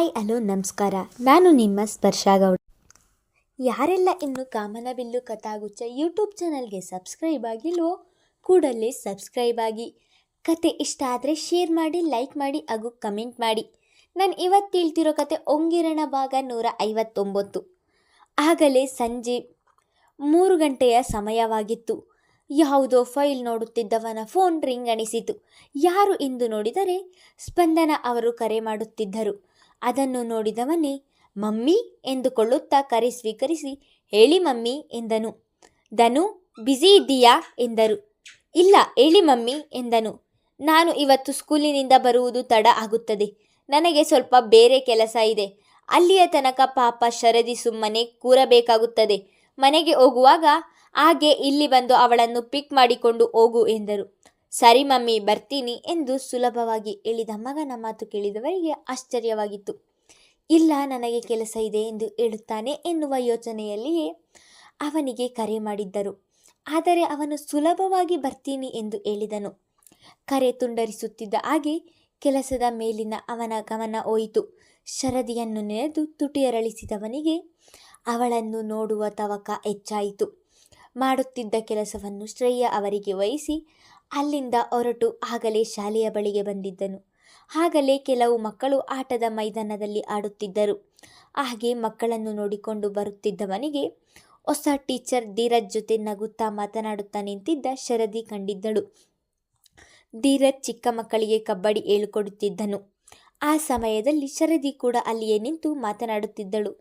Hi, hello, ನಮಸ್ಕಾರ. ನಾನು ನಿಮ್ಮ ಸ್ಪರ್ಶ ಗೌಡ. ಯಾರೆಲ್ಲ ಇನ್ನು ಕಾಮನಬಿಲ್ಲು ಕಥಾಗುಚ್ಚ ಯೂಟ್ಯೂಬ್ ಚಾನಲ್ಗೆ ಸಬ್ಸ್ಕ್ರೈಬ್ ಆಗಿಲ್ವೋ, ಕೂಡಲೇ ಸಬ್ಸ್ಕ್ರೈಬ್ ಆಗಿ. ಕತೆ ಇಷ್ಟ ಆದರೆ ಶೇರ್ ಮಾಡಿ, ಲೈಕ್ ಮಾಡಿ ಹಾಗೂ ಕಮೆಂಟ್ ಮಾಡಿ. ನಾನು ಇವತ್ತು ತಿಳ್ತಿರೋ ಕತೆ ಒಂಗಿರಣ ಭಾಗ ನೂರ ಐವತ್ತೊಂಬತ್ತು. ಆಗಲೇ ಸಂಜೆ ಮೂರು ಗಂಟೆಯ ಸಮಯವಾಗಿತ್ತು. ಯಾವುದೋ ಫೈಲ್ ನೋಡುತ್ತಿದ್ದವನ ಫೋನ್ ರಿಂಗ್ ಅಣಿಸಿತು ಯಾರು ಎಂದು ನೋಡಿದರೆ ಸ್ಪಂದನ ಅವರು ಕರೆ ಮಾಡುತ್ತಿದ್ದರು. ಅದನ್ನು ನೋಡಿದವನೇ, ಮಮ್ಮಿ ಎಂದುಕೊಳ್ಳುತ್ತಾ ಕರೆ ಸ್ವೀಕರಿಸಿ, ಹೇಳಿ ಮಮ್ಮಿ ಎಂದನು. ಧನು ಬ್ಯುಸಿ ಇದ್ದೀಯಾ? ಎಂದರು. ಇಲ್ಲ, ಹೇಳಿ ಮಮ್ಮಿ ಎಂದನು. ನಾನು ಇವತ್ತು ಸ್ಕೂಲಿನಿಂದ ಬರುವುದು ತಡ ಆಗುತ್ತದೆ. ನನಗೆ ಸ್ವಲ್ಪ ಬೇರೆ ಕೆಲಸ ಇದೆ. ಅಲ್ಲಿಯ ತನಕ ಪಾಪ ಶರದಿ ಸುಮ್ಮನೆ ಕೂರಬೇಕಾಗುತ್ತದೆ. ಮನೆಗೆ ಹೋಗುವಾಗ ಹಾಗೆ ಇಲ್ಲಿ ಬಂದು ಅವಳನ್ನು ಪಿಕ್ ಮಾಡಿಕೊಂಡು ಹೋಗು ಎಂದರು. ಸರಿ ಮಮ್ಮಿ, ಬರ್ತೀನಿ ಎಂದು ಸುಲಭವಾಗಿ ಹೇಳಿದ ಮಗನ ಮಾತು ಕೇಳಿದವರಿಗೆ ಆಶ್ಚರ್ಯವಾಗಿತ್ತು. ಇಲ್ಲ, ನನಗೆ ಕೆಲಸ ಇದೆ ಎಂದು ಹೇಳುತ್ತಾನೆ ಎನ್ನುವ ಯೋಚನೆಯಲ್ಲಿಯೇ ಅವನಿಗೆ ಕರೆ ಮಾಡಿದ್ದರು. ಆದರೆ ಅವನು ಸುಲಭವಾಗಿ ಬರ್ತೀನಿ ಎಂದು ಹೇಳಿದನು. ಕರೆ ತುಂಡರಿಸುತ್ತಿದ್ದ ಹಾಗೆ ಕೆಲಸದ ಮೇಲಿನ ಅವನ ಗಮನ ಹೋಯಿತು. ಶರದಿಯನ್ನು ನೆನೆದು ತುಟಿಯರಳಿಸಿದವನಿಗೆ ಅವಳನ್ನು ನೋಡುವ ತವಕ ಹೆಚ್ಚಾಯಿತು. ಮಾಡುತ್ತಿದ್ದ ಕೆಲಸವನ್ನು ಶ್ರೇಯ ಅವರಿಗೆ ವಹಿಸಿ ಅಲ್ಲಿಂದ ಹೊರಟು ಆಗಲೇ ಶಾಲೆಯ ಬಳಿಗೆ ಬಂದಿದ್ದನು. ಆಗಲೇ ಕೆಲವು ಮಕ್ಕಳು ಆಟದ ಮೈದಾನದಲ್ಲಿ ಆಡುತ್ತಿದ್ದರು. ಹಾಗೆ ಮಕ್ಕಳನ್ನು ನೋಡಿಕೊಂಡು ಬರುತ್ತಿದ್ದವನಿಗೆ ಹೊಸ ಟೀಚರ್ ಧೀರಜ್ ಜೊತೆ ನಗುತ್ತಾ ಮಾತನಾಡುತ್ತಾ ನಿಂತಿದ್ದ ಶರದಿ ಕಂಡಿದ್ದಳು. ಧೀರಜ್ ಚಿಕ್ಕ ಮಕ್ಕಳಿಗೆ ಕಬಡ್ಡಿ ಹೇಳಿಕೊಡುತ್ತಿದ್ದನು. ಆ ಸಮಯದಲ್ಲಿ ಶರದಿ ಕೂಡ ಅಲ್ಲಿಯೇ ನಿಂತು ಮಾತನಾಡುತ್ತಿದ್ದಳು.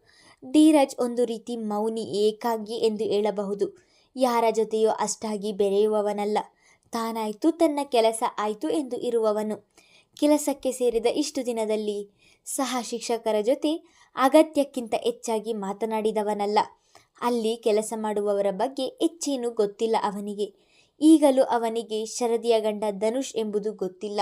ಧೀರಜ್ ಒಂದು ರೀತಿ ಮೌನಿ ಏಕಾಗಿ ಎಂದು ಹೇಳಬಹುದು. ಯಾರ ಜೊತೆಯೋ ಅಷ್ಟಾಗಿ ಬೆರೆಯುವವನಲ್ಲ. ತಾನಾಯಿತು, ತನ್ನ ಕೆಲಸ ಆಯಿತು ಎಂದು ಇರುವವನು. ಕೆಲಸಕ್ಕೆ ಸೇರಿದ ಇಷ್ಟು ದಿನದಲ್ಲಿ ಸಹ ಶಿಕ್ಷಕರ ಜೊತೆ ಅಗತ್ಯಕ್ಕಿಂತ ಹೆಚ್ಚಾಗಿ ಮಾತನಾಡಿದವನಲ್ಲ. ಅಲ್ಲಿ ಕೆಲಸ ಮಾಡುವವರ ಬಗ್ಗೆ ಹೆಚ್ಚೇನೂ ಗೊತ್ತಿಲ್ಲ ಅವನಿಗೆ. ಈಗಲೂ ಅವನಿಗೆ ಶರದಿಯ ಗಂಡ ಧನುಷ್ ಎಂಬುದು ಗೊತ್ತಿಲ್ಲ.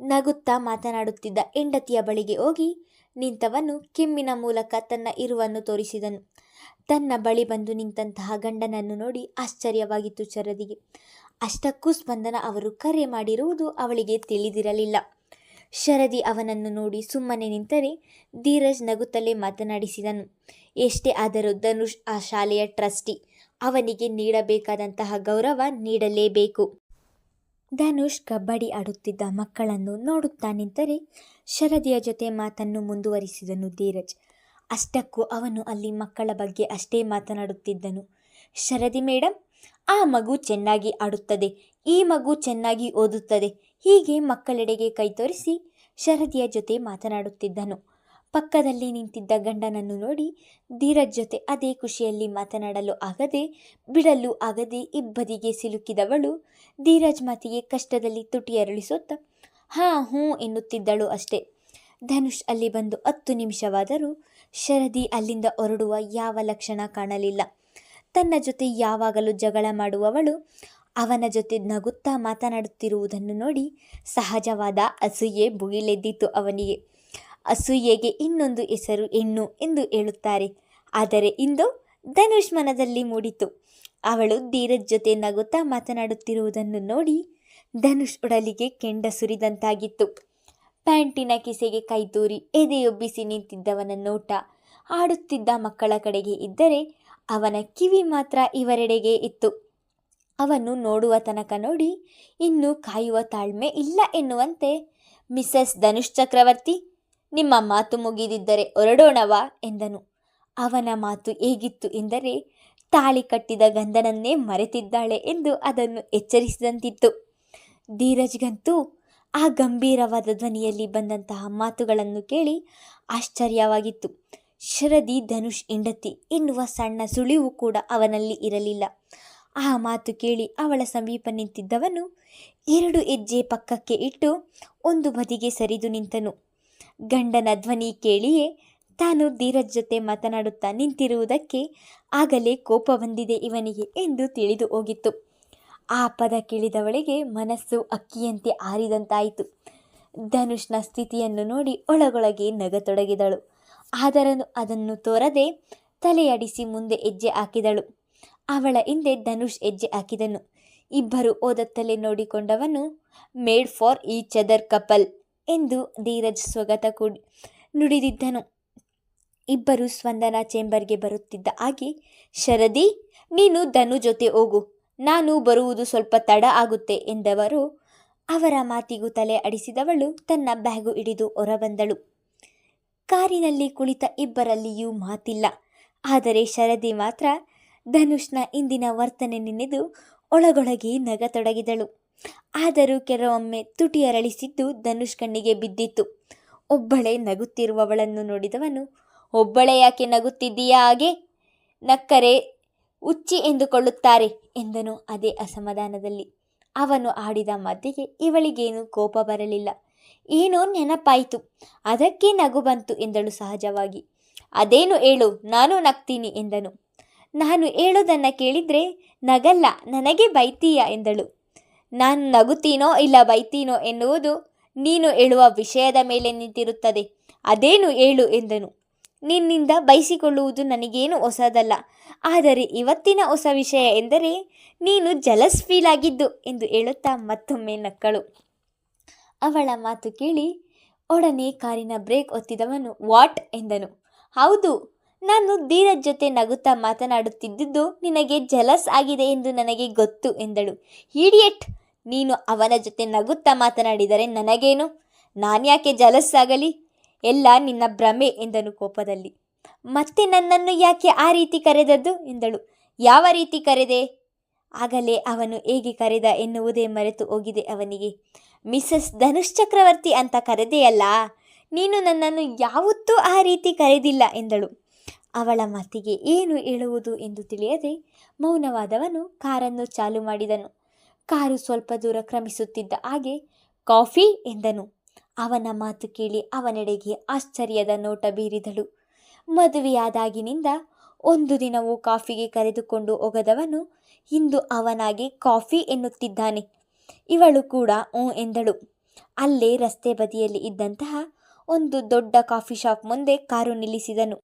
ನಗುತ್ತಾ ಮಾತನಾಡುತ್ತಿದ್ದ ಹೆಂಡತಿಯ ಬಳಿಗೆ ಹೋಗಿ ನಿಂತವನು ಕೆಮ್ಮಿನ ಮೂಲಕ ತನ್ನ ಇರುವನ್ನು ತೋರಿಸಿದನು. ತನ್ನ ಬಳಿ ಬಂದು ನಿಂತಹ ಗಂಡನನ್ನು ನೋಡಿ ಆಶ್ಚರ್ಯವಾಗಿತ್ತು ಶರದಿಗೆ. ಅಷ್ಟಕ್ಕೂ ಸ್ಪಂದನ ಅವರು ಕರೆ ಮಾಡಿರುವುದು ಅವಳಿಗೆ ತಿಳಿದಿರಲಿಲ್ಲ. ಶರದಿ ಅವನನ್ನು ನೋಡಿ ಸುಮ್ಮನೆ ನಿಂತರೆ ಧೀರಜ್ ನಗುತ್ತಲೇ ಮಾತನಾಡಿಸಿದನು. ಎಷ್ಟೇ ಆದರೂ ಧನುಷ್ ಆ ಶಾಲೆಯ ಟ್ರಸ್ಟಿ. ಅವನಿಗೆ ನೀಡಬೇಕಾದಂತಹ ಗೌರವ ನೀಡಲೇಬೇಕು. ಧನುಷ್ ಕಬಡ್ಡಿ ಆಡುತ್ತಿದ್ದ ಮಕ್ಕಳನ್ನು ನೋಡುತ್ತಾ ನಿಂತರೆ ಶರದಿಯ ಜೊತೆ ಮಾತನ್ನು ಮುಂದುವರಿಸಿದನು ಧೀರಜ್. ಅಷ್ಟಕ್ಕೂ ಅವನು ಅಲ್ಲಿ ಮಕ್ಕಳ ಬಗ್ಗೆ ಅಷ್ಟೇ ಮಾತನಾಡುತ್ತಿದ್ದನು. ಶರದಿ ಮೇಡಮ್ ಆ ಮಗು ಚೆನ್ನಾಗಿ ಆಡುತ್ತದೆ, ಈ ಮಗು ಚೆನ್ನಾಗಿ ಓದುತ್ತದೆ. ಹೀಗೆ ಮಕ್ಕಳೆಡೆಗೆ ಕೈ ತೋರಿಸಿ ಶರದಿಯ ಜೊತೆ ಮಾತನಾಡುತ್ತಿದ್ದನು. ಪಕ್ಕದಲ್ಲಿ ನಿಂತಿದ್ದ ಗಂಡನನ್ನು ನೋಡಿ ಧೀರಜ್ ಜೊತೆ ಅದೇ ಖುಷಿಯಲ್ಲಿ ಮಾತನಾಡಲು ಆಗದೆ, ಬಿಡಲು ಆಗದೆ ಇಬ್ಬದಿಗೆ ಸಿಲುಕಿದವಳು ಧೀರಜ್ ಮಾತಿಗೆ ಕಷ್ಟದಲ್ಲಿ ತುಟಿ ಅರಳಿಸುತ್ತಾ, ಹಾಂ, ಹ್ಞೂ ಎನ್ನುತ್ತಿದ್ದಳು ಅಷ್ಟೇ. ಧನುಷ್ ಅಲ್ಲಿ ಬಂದು ಹತ್ತು ನಿಮಿಷವಾದರೂ ಶರದಿ ಅಲ್ಲಿಂದ ಹೊರಡುವ ಯಾವ ಲಕ್ಷಣ ಕಾಣಲಿಲ್ಲ. ತನ್ನ ಜೊತೆ ಯಾವಾಗಲೂ ಜಗಳ ಮಾಡುವವಳು, ಅವನ ಜೊತೆ ನಗುತ್ತಾ ಮಾತನಾಡುತ್ತಿರುವುದನ್ನು ನೋಡಿ ಸಹಜವಾದ ಅಸೂಯೆ ಬುಗಿಲೆದ್ದಿತು ಅವನಿಗೆ. ಅಸೂಯೆಗೆ ಇನ್ನೊಂದು ಹೆಸರು ಹೆಣ್ಣು ಎಂದು ಹೇಳುತ್ತಾರೆ. ಆದರೆ ಇಂದು ಧನುಷ್ ಮನದಲ್ಲಿ ಮೂಡಿತು. ಅವಳು ಧೀರಜ್ ಜೊತೆ ನಗುತ್ತಾ ಮಾತನಾಡುತ್ತಿರುವುದನ್ನು ನೋಡಿ ಧನುಷ್ ಉಡಲಿಗೆ ಕೆಂಡ ಸುರಿದಂತಾಗಿತ್ತು. ಪ್ಯಾಂಟಿನ ಕಿಸೆಗೆ ಕೈತೂರಿ ಎದೆಯೊಬ್ಬಿಸಿ ನಿಂತಿದ್ದವನ ನೋಟ, ಆಡುತ್ತಿದ್ದ ಮಕ್ಕಳ ಕಡೆಗೆ ಇದ್ದರೆ ಅವನ ಕಿವಿ ಮಾತ್ರ ಇವರೆಡೆಗೆ ಇತ್ತು. ಅವನು ನೋಡುವ ತನಕ ನೋಡಿ, ಇನ್ನು ಕಾಯುವ ತಾಳ್ಮೆ ಇಲ್ಲ ಎನ್ನುವಂತೆ ಮಿಸ್ಸಸ್ ಧನುಷ್ ಚಕ್ರವರ್ತಿ, ನಿಮ್ಮ ಮಾತು ಮುಗಿದಿದ್ದರೆ ಹೊರಡೋಣವಾ ಎಂದನು. ಅವನ ಮಾತು ಹೇಗಿತ್ತು ಎಂದರೆ, ತಾಳಿ ಕಟ್ಟಿದ ಗಂಧನನ್ನೇ ಮರೆತಿದ್ದಾಳೆ ಎಂದು ಅದನ್ನು ಎಚ್ಚರಿಸಿದಂತಿತ್ತು. ಧೀರಜ್ಗಂತೂ ಆ ಗಂಭೀರವಾದ ಧ್ವನಿಯಲ್ಲಿ ಬಂದಂತಹ ಮಾತುಗಳನ್ನು ಕೇಳಿ ಆಶ್ಚರ್ಯವಾಗಿತ್ತು. ಶರದಿ ಧನುಷ್ ಹೆಂಡತಿ ಎನ್ನುವ ಸಣ್ಣ ಸುಳಿವು ಕೂಡ ಅವನಲ್ಲಿ ಇರಲಿಲ್ಲ. ಆ ಮಾತು ಕೇಳಿ ಅವಳ ಸಮೀಪ ನಿಂತಿದ್ದವನು ಎರಡು ಹೆಜ್ಜೆ ಪಕ್ಕಕ್ಕೆ ಇಟ್ಟು ಒಂದು ಬದಿಗೆ ಸರಿದು ನಿಂತನು. ಗಂಡನ ಧ್ವನಿ ಕೇಳಿಯೇ ತಾನು ಧೀರಜ್ ಜೊತೆ ಮಾತನಾಡುತ್ತಾ ನಿಂತಿರುವುದಕ್ಕೆ ಆಗಲೇ ಕೋಪ ಬಂದಿದೆ ಇವನಿಗೆ ಎಂದು ತಿಳಿದು ಹೋಗಿತ್ತು. ಆ ಪದ ಕೇಳಿದವಳಿಗೆ ಮನಸ್ಸು ಅಕ್ಕಿಯಂತೆ ಆರಿದಂತಾಯಿತು. ಧನುಷ್ನ ಸ್ಥಿತಿಯನ್ನು ನೋಡಿ ಒಳಗೊಳಗೆ ನಗತೊಡಗಿದಳು. ಆದರೂ ಅದನ್ನು ತೋರದೆ ತಲೆಯಡಿಸಿ ಮುಂದೆ ಹೆಜ್ಜೆ ಹಾಕಿದಳು. ಅವಳ ಹಿಂದೆ ಧನುಷ್ ಹೆಜ್ಜೆ ಹಾಕಿದನು. ಇಬ್ಬರು ಓದತ್ತಲೇ ನೋಡಿಕೊಂಡವನು, made for each other couple ಎಂದು ಧೀರಜ್ ಸ್ವಗತ ಕೂಡಿ ನುಡಿದಿದ್ದನು. ಇಬ್ಬರು ಸ್ವಂದನ ಚೇಂಬರ್ಗೆ ಬರುತ್ತಿದ್ದ ಆಗಿ ಶರದಿ, ನೀನು ಧನು ಜೊತೆ ಹೋಗು. ನಾನು ಬರುವುದು ಸ್ವಲ್ಪ ತಡ ಆಗುತ್ತೆ ಎಂದವರು ಅವರ ಮಾತಿಗೂ ತಲೆ ಅಡಿಸಿದವಳು ತನ್ನ ಬ್ಯಾಗು ಹಿಡಿದು ಹೊರಬಂದಳು. ಕಾರಿನಲ್ಲಿ ಕುಳಿತ ಇಬ್ಬರಲ್ಲಿಯೂ ಮಾತಿಲ್ಲ. ಆದರೆ ಶರದಿ ಮಾತ್ರ ಧನುಷ್ನ ಇಂದಿನ ವರ್ತನೆ ನೆನೆದು ಒಳಗೊಳಗೆ ನಗತೊಡಗಿದಳು. ಆದರೂ ಕೆಲವೊಮ್ಮೆ ತುಟಿ ಅರಳಿಸಿದ್ದು ಧನುಷ್ ಕಣ್ಣಿಗೆ ಬಿದ್ದಿತ್ತು. ಒಬ್ಬಳೆ ನಗುತ್ತಿರುವವಳನ್ನು ನೋಡಿದವನು, ಒಬ್ಬಳೆ ಯಾಕೆ ನಗುತ್ತಿದ್ದೀಯಾ ಹಾಗೆ? ನಕ್ಕರೆ ಉಚ್ಚಿ ಎಂದುಕೊಳ್ಳುತ್ತಾರೆ ಎಂದನು ಅದೇ ಅಸಮಾಧಾನದಲ್ಲಿ. ಅವನು ಆಡಿದ ಮಧ್ಯೆಗೆ ಇವಳಿಗೇನು ಕೋಪ ಬರಲಿಲ್ಲ. ಏನೋ ನೆನಪಾಯಿತು. ಅದಕ್ಕೆ ನಗು ಬಂತು ಎಂದಳು ಸಹಜವಾಗಿ. ಅದೇನು ಹೇಳು, ನಾನು ನಗ್ತೀನಿ ಎಂದನು. ನಾನು ಹೇಳೋದನ್ನು ಕೇಳಿದ್ರೆ, ನಗಲ್ಲ, ನನಗೆ ಬೈತೀಯ ಎಂದಳು. ನಾನು ನಗುತ್ತೀನೋ ಇಲ್ಲ ಬೈತೀನೋ ಎನ್ನುವುದು ನೀನು ಹೇಳುವ ವಿಷಯದ ಮೇಲೆ ನಿಂತಿರುತ್ತದೆ. ಅದೇನು ಹೇಳು ಎಂದನು. ನಿನ್ನಿಂದ ಬೈಸಿಕೊಳ್ಳುವುದು ನನಗೇನು ಹೊಸದಲ್ಲ. ಆದರೆ ಇವತ್ತಿನ ಹೊಸ ವಿಷಯ ಎಂದರೆ, ನೀನು ಜಲಸ್ ಫೀಲ್ ಆಗಿದ್ದು ಎಂದು ಹೇಳುತ್ತಾ ಮತ್ತೊಮ್ಮೆ ನಕ್ಕಳು. ಅವಳ ಮಾತು ಕೇಳಿ ಒಡನೆ ಕಾರಿನ ಬ್ರೇಕ್ ಒತ್ತಿದವನು, ವಾಟ್? ಎಂದನು. ಹೌದು, ನಾನು ಧೀರಜ್ ಜೊತೆ ನಗುತ್ತಾ ಮಾತನಾಡುತ್ತಿದ್ದುದು ನಿನಗೆ ಜಲಸ್ ಆಗಿದೆ ಎಂದು ನನಗೆ ಗೊತ್ತು, ಎಂದಳು. ಈಡಿಯಟ್, ನೀನು ಅವನ ಜೊತೆ ನಗುತ್ತಾ ಮಾತನಾಡಿದರೆ ನನಗೇನು? ನಾನ್ಯಾಕೆ ಜಲಸ್ ಆಗಲಿ? ಎಲ್ಲ ನಿನ್ನ ಭ್ರಮೆ, ಎಂದನು ಕೋಪದಲ್ಲಿ. ಮತ್ತೆ ನನ್ನನ್ನು ಯಾಕೆ ಆ ರೀತಿ ಕರೆದದ್ದು? ಎಂದಳು. ಯಾವ ರೀತಿ ಕರೆದೆ? ಆಗಲೇ ಅವನು ಹೇಗೆ ಕರೆದ ಎನ್ನುವುದೇ ಮರೆತು ಹೋಗಿದೆ ಅವನಿಗೆ. ಮಿಸಸ್ ಧನುಷ್ ಚಕ್ರವರ್ತಿ ಅಂತ ಕರೆದೆಯಲ್ಲ, ನೀನು ನನ್ನನ್ನು ಯಾವತ್ತೂ ಆ ರೀತಿ ಕರೆದಿಲ್ಲ ಎಂದಳು. ಅವಳ ಮಾತಿಗೆ ಏನು ಹೇಳುವುದು ಎಂದು ತಿಳಿಯದೆ ಮೌನವಾದವನು ಕಾರನ್ನು ಚಾಲು ಮಾಡಿದನು. ಕಾರು ಸ್ವಲ್ಪ ದೂರ ಕ್ರಮಿಸುತ್ತಿದ್ದ ಹಾಗೆ, ಕಾಫಿ? ಎಂದನು. ಅವನ ಮಾತು ಕೇಳಿ ಅವನೆಡೆಗೆ ಆಶ್ಚರ್ಯದ ನೋಟ ಬೀರಿದಳು. ಮದುವೆಯಾದಾಗಿನಿಂದ ಒಂದು ದಿನವೂ ಕಾಫಿಗೆ ಕರೆದುಕೊಂಡು ಹೋಗದವನು ಇಂದು ಅವನಾಗಿ ಕಾಫಿ ಎನ್ನುತ್ತಿದ್ದಾನೆ. ಇವಳು ಕೂಡ ಓ ಎಂದಳು. ಅಲ್ಲೇ ರಸ್ತೆ ಬದಿಯಲ್ಲಿ ಇದ್ದಂತಹ ಒಂದು ದೊಡ್ಡ ಕಾಫಿ ಶಾಪ್ ಮುಂದೆ ಕಾರು ನಿಲ್ಲಿಸಿದನು.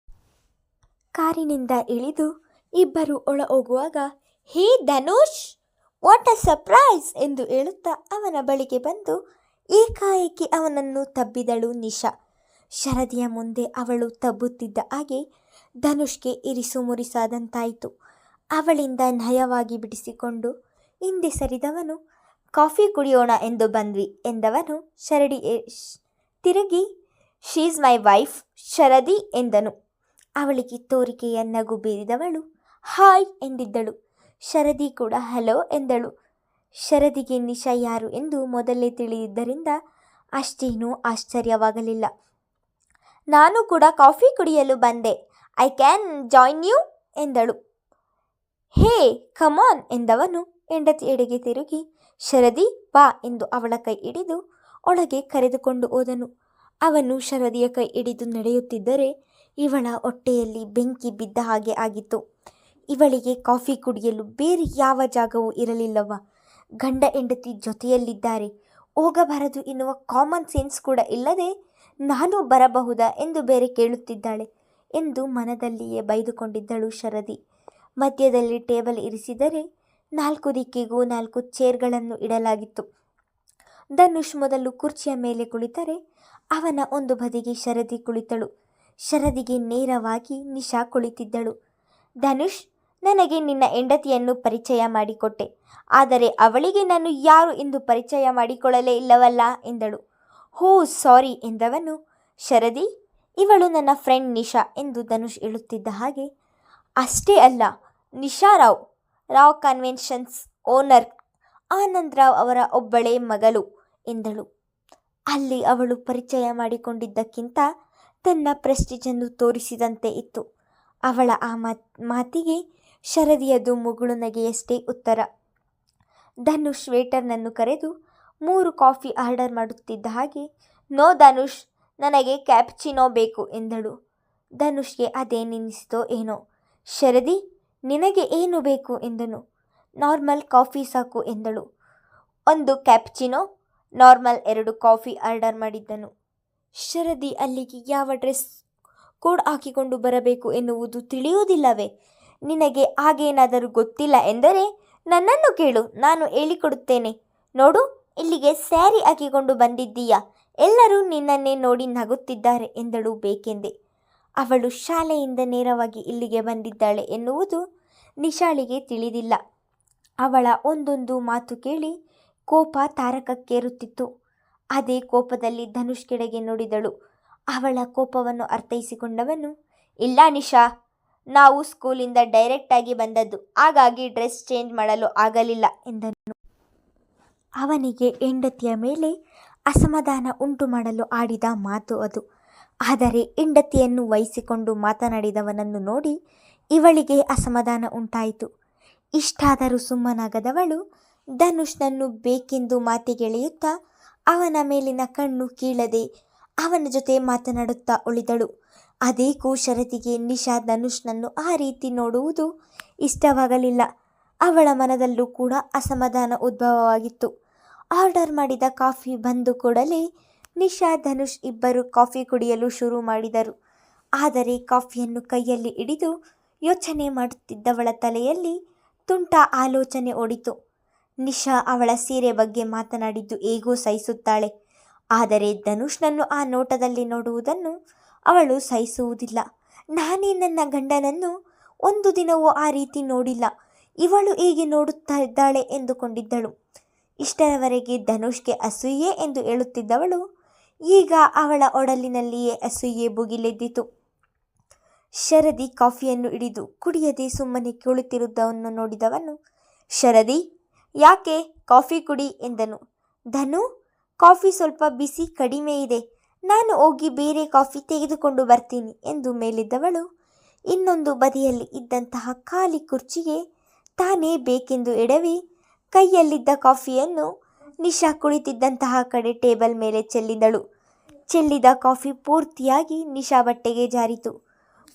ಕಾರಿನಿಂದ ಇಳಿದು ಇಬ್ಬರು ಒಳ ಹೋಗುವಾಗ, hey Dhanush what a surprise ಎಂದು ಹೇಳುತ್ತಾ ಅವನ ಬಳಿಗೆ ಬಂದು ಏಕಾಏಕಿ ಅವನನ್ನು ತಬ್ಬಿದಳು ನಿಶಾ. ಶರದಿಯ ಮುಂದೆ ಅವಳು ತಬ್ಬುತ್ತಿದ್ದ ಹಾಗೆ ಧನುಷ್ಗೆ ಇರಿಸು ಮುರಿಸಾದಂತಾಯಿತು. ಅವಳಿಂದ ನಯವಾಗಿ ಬಿಡಿಸಿಕೊಂಡು ಹಿಂದೆ ಸರಿದವನು ಕಾಫಿ ಕುಡಿಯೋಣ ಎಂದು ಬಂದ್ವಿ ಎಂದವನು ಶರಡಿ ತಿರುಗಿ ಶೀಸ್ ಮೈ ವೈಫ್ ಶರದಿ ಎಂದನು. ಅವಳಿಗೆ ತೋರಿಕೆಯ ನಗು ಬೀರಿದವಳು ಹಾಯ್ ಎಂದಿದ್ದಳು. ಶರದಿ ಕೂಡ ಹಲೋ ಎಂದಳು. ಶರದಿಗೆ, ನಿಶಾ ಯಾರು? ಎಂದು ಮೊದಲೇ ತಿಳಿದಿದ್ದರಿಂದ ಅಷ್ಟೇನೂ ಆಶ್ಚರ್ಯವಾಗಲಿಲ್ಲ. ನಾನು ಕೂಡ ಕಾಫಿ ಕುಡಿಯಲು ಬಂದೆ. ಐ ಕ್ಯಾನ್ ಜಾಯ್ನ್ ಯು ಎಂದಳು. ಹೇ ಕಮಾನ್ ಎಂದವನು ಹೆಂಡತಿ ಎಡೆಗೆ ತಿರುಗಿ ಶರದಿ, ಬಾ ಎಂದು ಅವಳ ಕೈ ಹಿಡಿದು ಒಳಗೆ ಕರೆದುಕೊಂಡು ಹೋದನು. ಅವನು ಶರದಿಯ ಕೈ ಹಿಡಿದು ನಡೆಯುತ್ತಿದ್ದರೆ ಇವಳ ಹೊಟ್ಟೆಯಲ್ಲಿ ಬೆಂಕಿ ಬಿದ್ದ ಹಾಗೆ ಆಗಿತ್ತು. ಇವಳಿಗೆ ಕಾಫಿ ಕುಡಿಯಲು ಬೇರೆ ಯಾವ ಜಾಗವೂ ಇರಲಿಲ್ಲವ ಗಂಡ ಹೆಂಡತಿ ಜೊತೆಯಲ್ಲಿದ್ದಾರೆ. ಹೋಗಬಾರದು ಎನ್ನುವ ಕಾಮನ್ ಸೆನ್ಸ್ ಕೂಡ ಇಲ್ಲದೆ ನಾನು ಬರಬಹುದಾ ಎಂದು ಬೇರೆ ಕೇಳುತ್ತಿದ್ದಾಳೆ ಎಂದು ಮನದಲ್ಲಿಯೇ ಬೈದುಕೊಂಡಿದ್ದಳು ಶರದಿ. ಮಧ್ಯದಲ್ಲಿ ಟೇಬಲ್ ಇರಿಸಿದರೆ ನಾಲ್ಕು ದಿಕ್ಕಿಗೂ ನಾಲ್ಕು ಚೇರ್ಗಳನ್ನು ಇಡಲಾಗಿತ್ತು. ಧನುಷ್ ಮೊದಲು ಕುರ್ಚಿಯ ಮೇಲೆ ಕುಳಿತರೆ, ಅವನ ಒಂದು ಬದಿಗೆ ಶರದಿ ಕುಳಿತಳು. ಶರದಿಗೆ ನೇರವಾಗಿ ನಿಶಾ ಕುಳಿತಿದ್ದಳು. ಧನುಷ್, ನನಗೆ ನಿನ್ನ ಹೆಂಡತಿಯನ್ನು ಪರಿಚಯ ಮಾಡಿಕೊಟ್ಟೆ. ಆದರೆ ಅವಳಿಗೆ ನಾನು ಯಾರು ಎಂದು ಪರಿಚಯ ಮಾಡಿಕೊಳ್ಳಲೇ ಇಲ್ಲವಲ್ಲ ಎಂದಳು. ಹೋ, ಸಾರಿ ಎಂದವನು. ಶರದಿ, ಇವಳು ನನ್ನ ಫ್ರೆಂಡ್ ನಿಶಾ ಎಂದು ಧನುಷ್ ಹೇಳುತ್ತಿದ್ದ ಹಾಗೆ, ಅಷ್ಟೇ ಅಲ್ಲ ನಿಶಾ ರಾವ್ ರಾವ್ ಕನ್ವೆನ್ಷನ್ಸ್ ಓನರ್ ಆನಂದ್ ರಾವ್ ಅವರ ಒಬ್ಬಳೇ ಮಗಳು ಎಂದಳು. ಅಲ್ಲಿ ಅವಳು ಪರಿಚಯ ಮಾಡಿಕೊಂಡಿದ್ದಕ್ಕಿಂತ ತನ್ನ ಪ್ರೆಸ್ಟೀಜನ್ನು ತೋರಿಸಿದಂತೆ ಇತ್ತು. ಅವಳ ಆ ಮಾತ್, ಮಾತಿಗೆ ಶರದಿಯದು ಮುಗುಳು ನಗೆಯಷ್ಟೇ ಉತ್ತರ. ಧನುಷ್ ವೇಟರ್ನನ್ನು ಕರೆದು ಮೂರು ಕಾಫಿ ಆರ್ಡರ್ ಮಾಡುತ್ತಿದ್ದ ಹಾಗೆ, ನೋ ಧನುಷ್, ನನಗೆ ಕ್ಯಾಪ್ಚಿನೋ ಬೇಕು ಎಂದಳು. ಧನುಷ್ಗೆ ಅದೇನೆನಿಸಿತೋ ಏನೋ. ಶರದಿ ನಿನಗೆ ಏನು ಬೇಕು ಎಂದನು. ನಾರ್ಮಲ್ ಕಾಫಿ ಸಾಕು ಎಂದಳು. ಒಂದು ಕ್ಯಾಪ್ಚಿನೋ? ನಾರ್ಮಲ್ ಎರಡು ಕಾಫಿ ಆರ್ಡರ್ ಮಾಡಿದ್ದನು. ಶರದಿ ಅಲ್ಲಿಗೆ ಯಾವ ಡ್ರೆಸ್ ಕೋಡ್ ಹಾಕಿಕೊಂಡು ಬರಬೇಕು ಎನ್ನುವುದು ತಿಳಿಯುವುದಿಲ್ಲವೇ? ನಿನಗೆ ಹಾಗೇನಾದರೂ ಗೊತ್ತಿಲ್ಲ ಎಂದರೆ ನನ್ನನ್ನು ಕೇಳು, ನಾನು ಹೇಳಿಕೊಡುತ್ತೇನೆ. ನೋಡು, ಇಲ್ಲಿಗೆ ಸ್ಯಾರಿ ಹಾಕಿಕೊಂಡು ಬಂದಿದ್ದೀಯಾ? ಎಲ್ಲರೂ ನಿನ್ನನ್ನೇ ನೋಡಿ ನಗುತ್ತಿದ್ದಾರೆ ಎಂದಳು ಬೇಕೆಂದೆ. ಅವಳು ಶಾಲೆಯಿಂದ ನೇರವಾಗಿ ಇಲ್ಲಿಗೆ ಬಂದಿದ್ದಾಳೆ ಎನ್ನುವುದು ನಿಶಾಳಿಗೆ ತಿಳಿದಿಲ್ಲ. ಅವಳ ಒಂದೊಂದು ಮಾತು ಕೇಳಿ ಕೋಪ ತಾರಕಕ್ಕೇರುತ್ತಿತ್ತು. ಅದೇ ಕೋಪದಲ್ಲಿ ಧನುಷ್ ಕೆಡೆಗೆ ನೋಡಿದಳು. ಅವಳ ಕೋಪವನ್ನು ಅರ್ಥೈಸಿಕೊಂಡವನು, ಇಲ್ಲ ನಿಶಾ, ನಾವು ಸ್ಕೂಲಿಂದ ಡೈರೆಕ್ಟಾಗಿ ಬಂದದ್ದು, ಹಾಗಾಗಿ ಡ್ರೆಸ್ ಚೇಂಜ್ ಮಾಡಲು ಆಗಲಿಲ್ಲ, ಎಂದನು. ಅವನಿಗೆ ಹೆಂಡತಿಯ ಮೇಲೆ ಅಸಮಾಧಾನ ಉಂಟು ಮಾಡಲು ಆಡಿದ ಮಾತು ಅದು. ಆದರೆ ಹೆಂಡತಿಯನ್ನು ವಹಿಸಿಕೊಂಡು ಮಾತನಾಡಿದವನನ್ನು ನೋಡಿ ಇವಳಿಗೆ ಅಸಮಾಧಾನ ಉಂಟಾಯಿತು. ಇಷ್ಟಾದರೂ ಸುಮ್ಮನಾಗದವಳು ಧನುಷ್ನನ್ನು ಬೇಕೆಂದು ಮಾತಿಗೆಳೆಯುತ್ತಾ ಅವನ ಮೇಲಿನ ಕಣ್ಣು ಕೀಳದೆ ಅವನ ಜೊತೆ ಮಾತನಾಡುತ್ತಾ ಉಳಿದಳು. ಅದೇ ಷರತ್ತಿಗೆ ನಿಶಾ ಧನುಷ್ನನ್ನು ಆ ರೀತಿ ನೋಡುವುದು ಇಷ್ಟವಾಗಲಿಲ್ಲ. ಅವಳ ಮನದಲ್ಲೂ ಕೂಡ ಅಸಮಾಧಾನ ಉದ್ಭವವಾಗಿತ್ತು. ಆರ್ಡರ್ ಮಾಡಿದ ಕಾಫಿ ಬಂದು ಕೂಡಲೇ ನಿಶಾ, ಧನುಷ್ ಇಬ್ಬರು ಕಾಫಿ ಕುಡಿಯಲು ಶುರು ಮಾಡಿದರು. ಆದರೆ ಕಾಫಿಯನ್ನು ಕೈಯಲ್ಲಿ ಹಿಡಿದು ಯೋಚನೆ ಮಾಡುತ್ತಿದ್ದವಳ ತಲೆಯಲ್ಲಿ ತುಂಟ ಆಲೋಚನೆ ಓಡಿತು. ನಿಶಾ ಅವಳ ಸೀರೆ ಬಗ್ಗೆ ಮಾತನಾಡಿದ್ದು ಹೇಗೂ ಸಹಿಸುತ್ತಾಳೆ. ಆದರೆ ಧನುಷ್ನನ್ನು ಆ ನೋಟದಲ್ಲಿ ನೋಡುವುದನ್ನು ಅವಳು ಸಹಿಸುವುದಿಲ್ಲ. ನಾನೇ ನನ್ನ ಗಂಡನನ್ನು ಒಂದು ದಿನವೂ ಆ ರೀತಿ ನೋಡಿಲ್ಲ. ಇವಳು ಹೇಗೆ ನೋಡುತ್ತಾ ಇದ್ದಾಳೆ ಎಂದುಕೊಂಡಿದ್ದಳು. ಇಷ್ಟರವರೆಗೆ ಧನುಷ್ಗೆ ಅಸೂಯೆ ಎಂದು ಹೇಳುತ್ತಿದ್ದವಳು ಈಗ ಅವಳ ಒಡಲಿನಲ್ಲಿಯೇ ಅಸೂಯೆ ಭುಗಿಲೆದ್ದಿತು. ಶರದಿ ಕಾಫಿಯನ್ನು ಹಿಡಿದು ಕುಡಿಯದೆ ಸುಮ್ಮನೆ ಕುಳಿತಿರುವುದನ್ನು ನೋಡಿದವನು, ಶರದಿ, ಯಾಕೆ ಕಾಫಿ ಕುಡಿ? ಎಂದನು. ಧನು, ಕಾಫಿ ಸ್ವಲ್ಪ ಬಿಸಿ, ಕಡಿಮೆ ಇದೆ. ನಾನು ಹೋಗಿ ಬೇರೆ ಕಾಫಿ ತೆಗೆದುಕೊಂಡು ಬರ್ತೀನಿ ಎಂದು ಮೇಲಿದ್ದವಳು, ಇನ್ನೊಂದು ಬದಿಯಲ್ಲಿ ಇದ್ದಂತಹ ಖಾಲಿ ಕುರ್ಚಿಗೆ ತಾನೇ ಬೇಕೆಂದು ಎಡವಿ ಕೈಯಲ್ಲಿದ್ದ ಕಾಫಿಯನ್ನು ನಿಶಾ ಕುಳಿತಿದ್ದಂತಹ ಕಡೆ ಟೇಬಲ್ ಮೇಲೆ ಚೆಲ್ಲಿದಳು. ಚೆಲ್ಲಿದ ಕಾಫಿ ಪೂರ್ತಿಯಾಗಿ ನಿಶಾ ಬಟ್ಟೆಗೆ ಜಾರಿತು.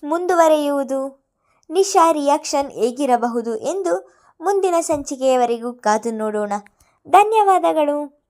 ಮುಂದುವರೆಯುವುದು, ನಿಶಾ ರಿಯಾಕ್ಷನ್ ಹೇಗಿರಬಹುದು ಎಂದು ಮುಂದಿನ ಸಂಚಿಕೆಯವರೆಗೂ ಕಾದು ನೋಡೋಣ. ಧನ್ಯವಾದಗಳು.